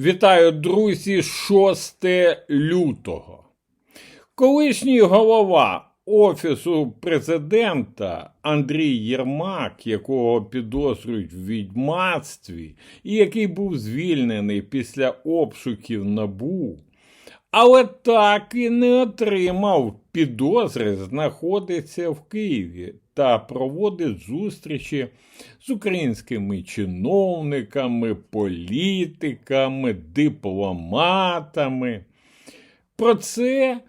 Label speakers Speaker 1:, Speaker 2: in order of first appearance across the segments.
Speaker 1: Вітаю, друзі, 6 лютого. Колишній голова Офісу президента Андрій Єрмак, якого підозрюють в відьмацтві, і який був звільнений після обшуків НАБУ, але так і не отримав підозри, знаходиться в Києві та проводить зустрічі з українськими чиновниками, політиками, дипломатами. Про це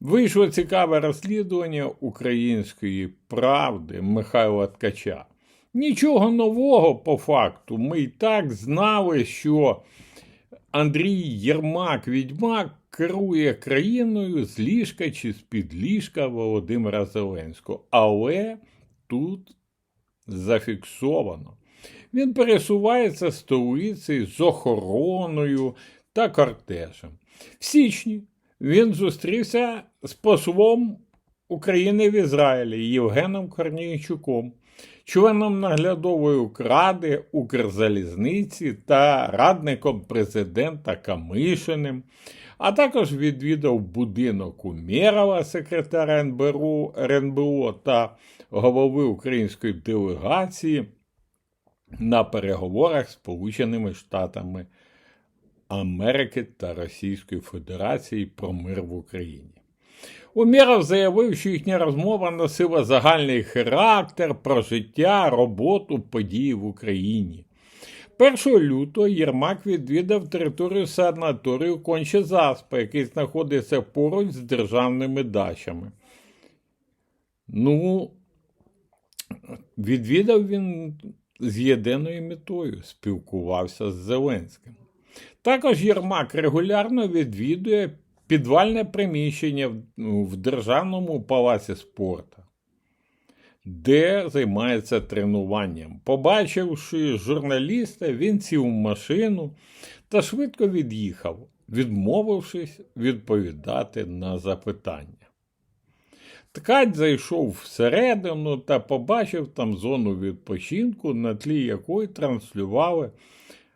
Speaker 1: вийшло цікаве розслідування української правди Михайла Ткача. Нічого нового по факту. Ми й так знали, що Андрій Єрмак Відьмак керує країною з ліжка чи з-під ліжка Володимира Зеленського. Але тут зафіксовано. Він пересувається столицею з охороною та кортежем. В січні він зустрівся з послом України в Ізраїлі Євгеном Корнійчуком, членом наглядової кради Укрзалізниці та радником президента Камишиним, а також відвідав будинок Умєрова, секретаря НБРУ, РНБО та голови української делегації на переговорах з Сполученими Штатами Америки та Російської Федерації про мир в Україні. Умєров заявив, що їхня розмова носила загальний характер про життя, роботу, події в Україні. 1 лютого Єрмак відвідав територію санаторію Конче Заспа, який знаходиться поруч з державними дачами. Ну, відвідав він з єдиною метою, спілкувався з Зеленським. Також Єрмак регулярно відвідує підвальне приміщення в- ну, в Державному палаці спорту, де займається тренуванням. Побачивши журналіста, він сів в машину та швидко від'їхав, відмовившись відповідати на запитання. Ткач зайшов всередину та побачив там зону відпочинку, на тлі якої транслювали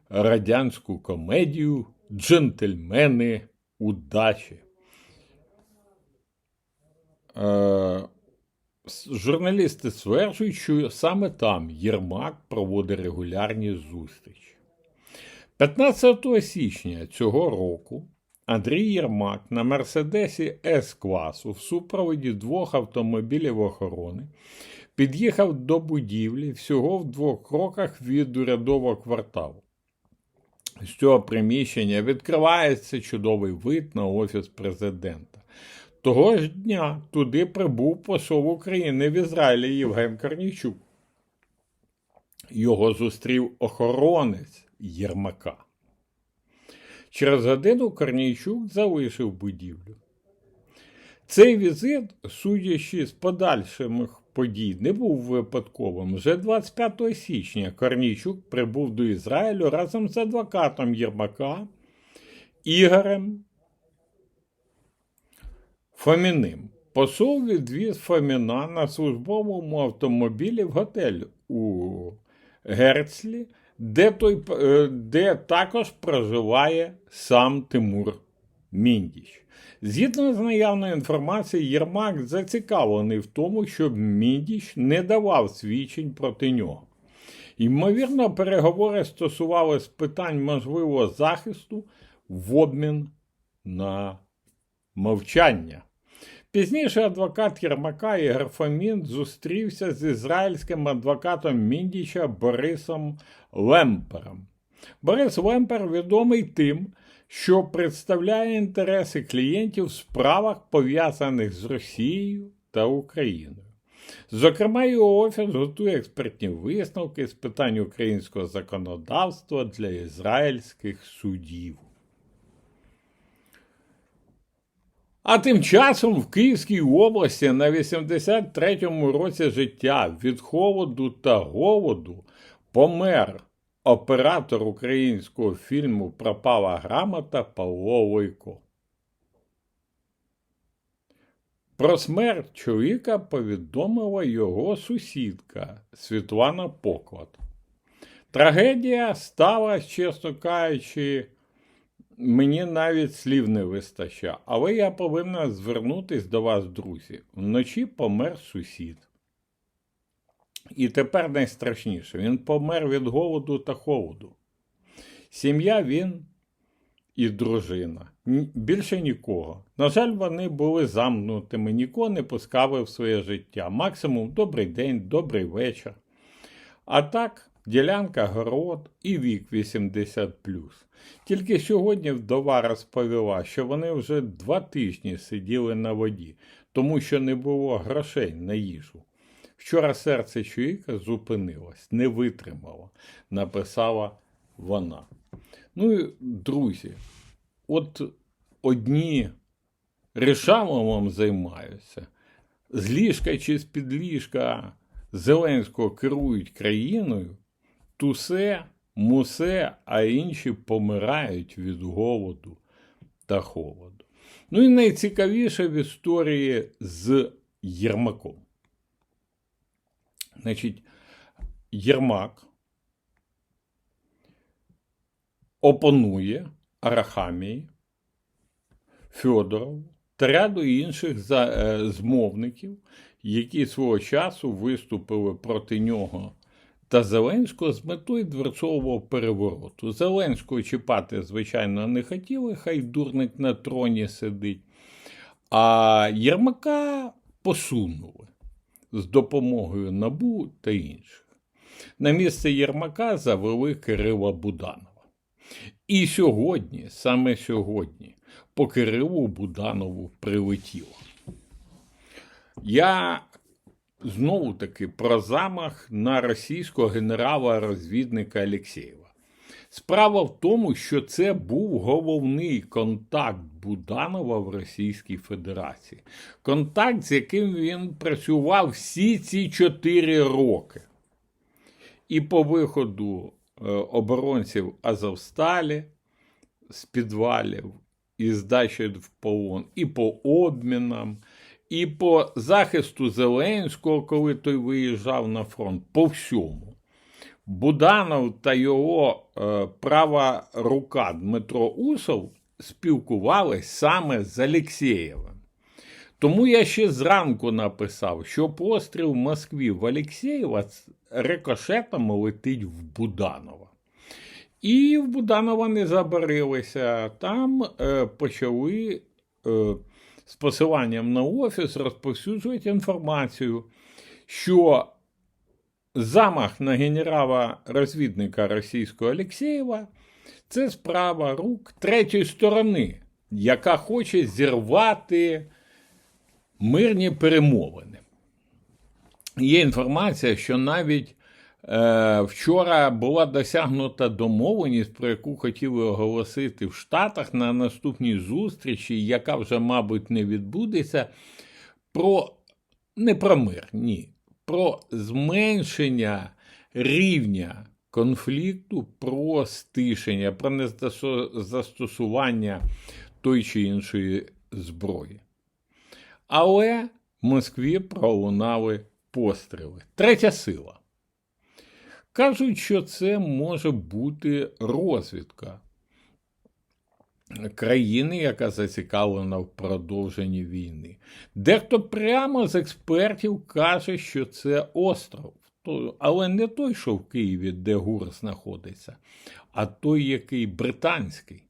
Speaker 1: радянську комедію Джентльмени удачі. Е, журналісти стверджують, що саме там Єрмак проводить регулярні зустрічі. 15 січня цього року Андрій Єрмак на Мерседесі С-класу в супроводі двох автомобілів охорони під'їхав до будівлі всього в двох кроках від урядового кварталу. З цього приміщення відкривається чудовий вид на офіс президента. Того ж дня туди прибув посол України в Ізраїлі Євген Корнійчук. Його зустрів охоронець Єрмака. Через годину Корнійчук залишив будівлю. Цей візит, судячи з подальших подій, не був випадковим. Вже 25 січня Корнійчук прибув до Ізраїлю разом з адвокатом Єрмака Ігорем Фоміним. Посол відвіз Фоміна на службовому автомобілі в готель у Герцлі, де, той, е, де також проживає сам Тимур Міндіч. Згідно з наявною інформацією, Єрмак зацікавлений в тому, щоб Міндіч не давав свідчень проти нього. Ймовірно, переговори стосувалися питань можливого захисту в обмін на мовчання. Пізніше адвокат Єрмака Ігор Фомін зустрівся з ізраїльським адвокатом Міндіча Борисом Лемпером. Борис Лемпер відомий тим, що представляє інтереси клієнтів в справах, пов'язаних з Росією та Україною. Зокрема, його офіс готує експертні висновки з питань українського законодавства для ізраїльських судів. А тим часом в Київській області на 83-му році життя від холоду та голоду помер оператор українського фільму Пропала грамота Павло Лойко. Про смерть чоловіка повідомила його сусідка Світлана Поклад. Трагедія стала, чесно кажучи, мені навіть слів не вистачає. Але я повинна звернутися до вас, друзі. Вночі помер сусід. І тепер найстрашніше, він помер від голоду та холоду. Сім'я він і дружина. Більше нікого. На жаль, вони були замкнутими, нікого не пускали в своє життя. Максимум добрий день, добрий вечір. А так, ділянка, город і вік 80 Тільки сьогодні вдова розповіла, що вони вже два тижні сиділи на воді, тому що не було грошей на їжу. Вчора серце чоловіка зупинилось, не витримало, написала вона. Ну і друзі, от одні решаломом займаються, з ліжка чи з-під ліжка Зеленського керують країною, тусе, мусе, а інші помирають від голоду та холоду. Ну і найцікавіше в історії з Єрмаком. Значить, Єрмак опонує Арахамії, Фьодорову та ряду інших е, змовників, які свого часу виступили проти нього та Зеленського з метою дворцового перевороту. Зеленського чіпати, звичайно, не хотіли, хай дурник на троні сидить. А Єрмака посунули з допомогою НАБУ та інших. На місце Єрмака завели Кирила Буданова. І сьогодні, саме сьогодні, по Кирилу Буданову прилетіло. Я знову таки про замах на російського генерала-розвідника Алєксєєва. Справа в тому, що це був головний контакт Буданова в Російській Федерації. Контакт, з яким він працював всі ці чотири роки. І по виходу е, оборонців Азовсталі з підвалів і здачі в полон, і по обмінам, і по захисту Зеленського, коли той виїжджав на фронт, по всьому. Буданов та його е, права рука Дмитро Усов спілкувались саме з Алєксєєвим. Тому я ще зранку написав, що постріл в Москві в Алєксєєва рикошетом летить в Буданова. І в Буданова не забарилися. Там е, почали е, з посиланням на офіс розповсюджувати інформацію, що замах на генерала розвідника російського Алєксєєва це справа рук третьої сторони, яка хоче зірвати мирні перемовини. Є інформація, що навіть е, вчора була досягнута домовленість, про яку хотіли оголосити в Штатах на наступній зустрічі, яка вже, мабуть, не відбудеться, про не про мир, ні, про зменшення рівня конфлікту, про стишення, про незастосування той чи іншої зброї. Але в Москві пролунали постріли. Третя сила. Кажуть, що це може бути розвідка країни, яка зацікавлена в продовженні війни. Дехто прямо з експертів каже, що це остров. Але не той, що в Києві, де ГУР знаходиться, а той, який британський,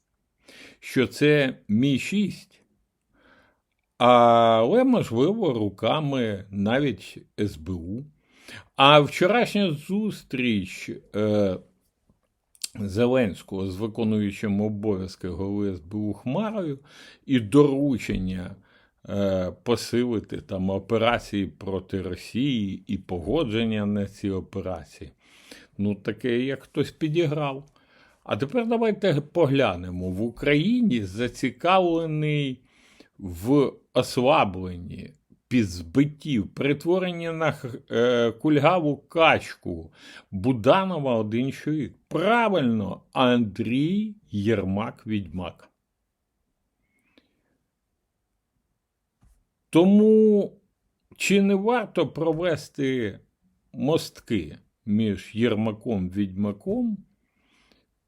Speaker 1: що це Мі-6. Але, можливо, руками навіть СБУ. А вчорашня зустріч е, Зеленського з виконуючим обов'язки голови СБУ Хмарою і доручення е, посилити там операції проти Росії і погодження на ці операції. Ну, таке, як хтось підіграв. А тепер давайте поглянемо. В Україні зацікавлений в ослабленні, підзбитті, в перетворенні на е, кульгаву качку Буданова один чоловік. Правильно, Андрій Єрмак Відьмак. Тому чи не варто провести мостки між Єрмаком Відьмаком,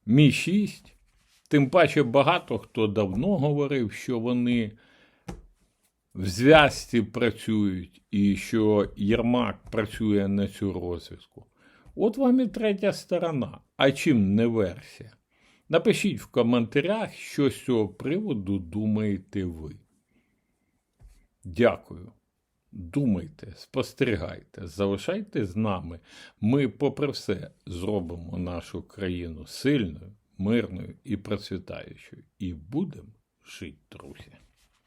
Speaker 1: Мі 6. Тим паче багато хто давно говорив, що вони в зв'язці працюють і що Єрмак працює на цю розв'язку. От вам і третя сторона. А чим не версія? Напишіть в коментарях, що з цього приводу думаєте ви. Дякую. Думайте, спостерігайте, залишайте з нами. Ми, попри все, зробимо нашу країну сильною, мирною і процвітаючою. І будемо жити, друзі.